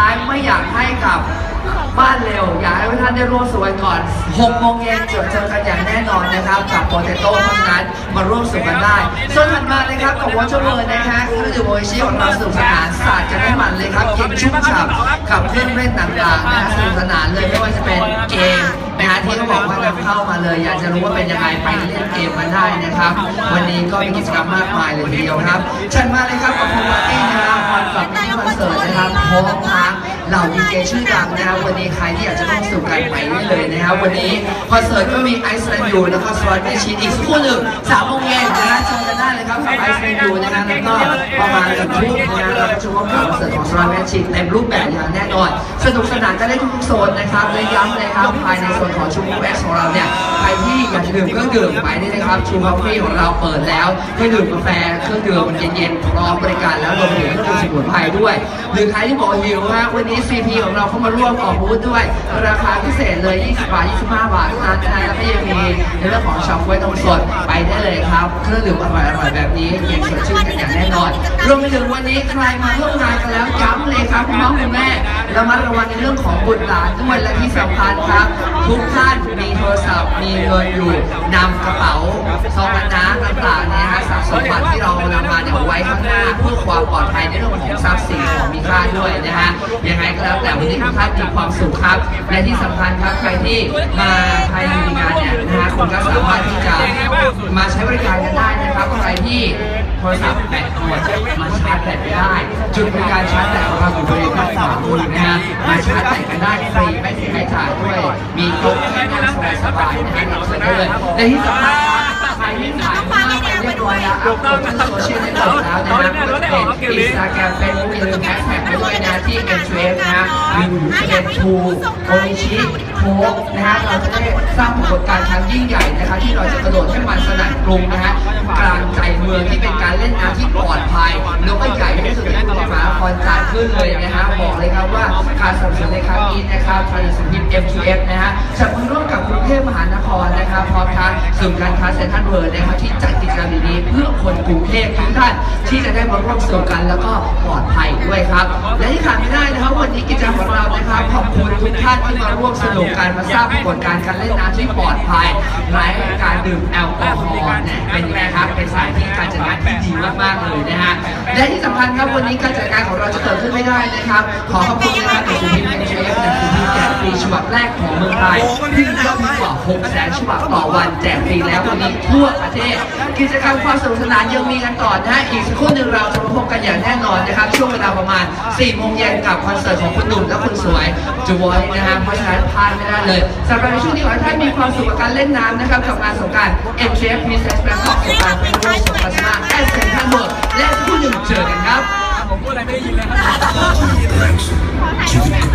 ท้ายไม่อยากให้กลับบ้านเร็ว อยากให้ทุกท่านได้ร่วมสวยก่อน6โมงเย็นเจอเจอกันอย่างแน่นอนนะครับ กับโปเตโต้เพราะฉะนั้นมาร่วมสวยกันได้ส่วนถัดมานะครับกับวอชเวอร์นะฮะครื่อดื่มโอชิของเราสนุกสนานสาดกันให้มันเลยครับเย็นชุ่มฉ่ำกับเครื่องเล่นต่างๆนะฮะสนุกสนานเลยไม่ว่าจะเป็น เข้ามาเลย อยากจะรู้ว่าเป็นยังไงไปเล่นเกมกันได้นะครับ วันนี้ก็มีกิจกรรมมากมายเลยทีเดียวครับเชิญมาเลยครับกับโคมาร์ตี้นะครับคอนกับมินิคอนเสิร์ตนะครับพร้อมทั้งเหล่าดีเจชื่อดังนะครับวันนี้ใครที่อยากจะร่วมสนุกกันไปได้เลยนะครับวันนี้คอนเสิร์ตก็มีไอซ์แลนด์ยูแล้วก็สวอตเมชีนอีกสักคู่หนึ่งสามโมงเย็นนะฮะเจอกันได้เลยครับกับไอซ์แลนด์ยูนะครับแล้วก็ประมาณหนึ่งทุ่มนะ ครับเราก็จะพบกับคอนเสิร์ตของสวอตเมชีนเต็มรูปแบบอย่างแน่นอน สนุกสนานกันได้ทุกโซนนะครับและย้ำเลยครับภายในโซนของชูมูเอ็กของเราเนี่ยใครที่อยากดื่มเครื่องดื่มไปได้เลยครับชูคอฟฟี่ของเราเปิดแล้วเครื่องดื่มกาแฟเครื่องดื่มเย็นๆพร้อมบริการแล้วรวมถึงเครื่องดื่มสมุนไพรด้วย หรือใครที่บอกหิวฮะวันนี้ CP ของเราเข้ามาร่วมออกบูธด้วย ราคาพิเศษเลย 20 บาท 25 บาทเท่านั้นนะแล้วก็ยังมีในเรื่องของช็อปไว้ตรงสดไปได้เลยครับ เครื่องดื่มอร่อยๆแบบนี้เย็นสดชื่นกันอย่างแน่นอนรวมไปถึงวันนี้ใครมาร่วมงานกันแล้วย้ำเลยครับคุณน้องคุณแม่ระมัดระวังในเรื่องของบุตรหลานด้วยและที่สำคัญครับ ทุกท่านมีโทรศัพท์มีเงินอยู่นำกระเป๋าซองกันน้ำต่างๆนี่ยฮะสะสมบัตรที่เรานำมาเนี่ยเอาไว้ข้างหน้าเพื่อความปลอดภัยในเรื่องของทรัพย์สินของมีค่าด้วยนะฮะยังไงก็แล้วแต่วันนี้ทุกท่านมีความสุขครับ และที่สำคัญครับใครที่มาในงานเนี่ นะฮะคุณก็สามารถที่จะมาใช้บริการกันได้นะครับใครที่โทรศัพท์แบตหมดมาชาร์จแบตไม่ได้ จุดบริการชาร์จแบตของเราอยู่บริเวณด้านขวามือนะฮะมาชาร์จแบตกันได้ฟรีไม่เสียค่าใช้จ่ายด้วย มีโต๊ะให้นั่งสบายๆนะฮะเราเชิญได้เลยและที่สำคัญ เรียบร้อยแล้วอัพโหลดขึ้นโซเชียลเน็ตเวิร์กแล้วนะฮะเป็นอิสตาแกรเฟซบุ๊กอย่าลืมแฮชแท็กไปด้วยนะที่ m อ f นะฮะหรือจะเป็นทูโออิชิโค้กนะฮะเราจะได้สร้างปรากฏการณ์ครั้งยิ่งใหญ่นะคะที่เราจะกระโดดให้มันสนั่นกรุงนะฮะกลางใจเมืองที่เป็นการเล่นน้ำที่ปลอดภัยแล้วก็ใหญ่ที่สุดในกรุงเทพมหานครจัดขึ้นเลยนะฮะบอกเลยครับว่าการสนับสนุนในครั้งนี้นะครับทางหนังสือพิม M2F นะฮะจับมือร่วมกับกรุงเทพมหานครนะครับพร้อม ทั้งการค้าเซ็นทรัลเวิลด์นะครับที่จัดกิจกรรมดีๆเพื่อคนกรุงเทพทุกท่านที่จะได้มาร่วมสนุกกันแล้วก็ปลอดภัยด้วยครับ และที่ขาดไม่ได้นะครับวันนี้กิจกรรมของเรานะครับขอบคุณทุกท่านที่มาร่วมสนุกกันมาทราบปรากฏการณ์การเล่นน้ำที่ปลอดภัยไร้การดื่มแอลกอฮอล์เนี่ยเป็นยังไงครับเป็นสายที่การจัดงานที่ดีมากๆเลยนะฮะและที่สำคัญครับวันนี้การจัดงานของเราจะเกิดขึ้นไม่ได้นะครับ ขอขอบคุณนะครับ แรกของเมืองไทยที่มียอดวิวกว่า 6 แสนฉบับต่อวันแจกฟรีแล้ววันนี้ทั่วประเทศ กิจกรรมความสนุกสนานยังมีกันต่อนะฮะอีกสักครู่หนึ่งเราจะมาพบกันอย่างแน่นอนนะครับ ช่วงเวลาประมาณ 4 โมงเย็นกับคอนเสิร์ตของคุณหนุ่มและคุณสวยจูวอยนะฮะเพราะฉะนั้นพลาดไม่ได้เลยสำหรับในช่วงนี้ขอให้ท่านมีความสุขกับการเล่นน้ำนะครับกับงานสงการ MJF Presents Bangkok สงกรารเป็นรูปสงกรานต์แอสเซนทันเวิร์และคู่หนึ่งเจอกันครับผมพูดอะไรไม่ได้ยินเลยครับ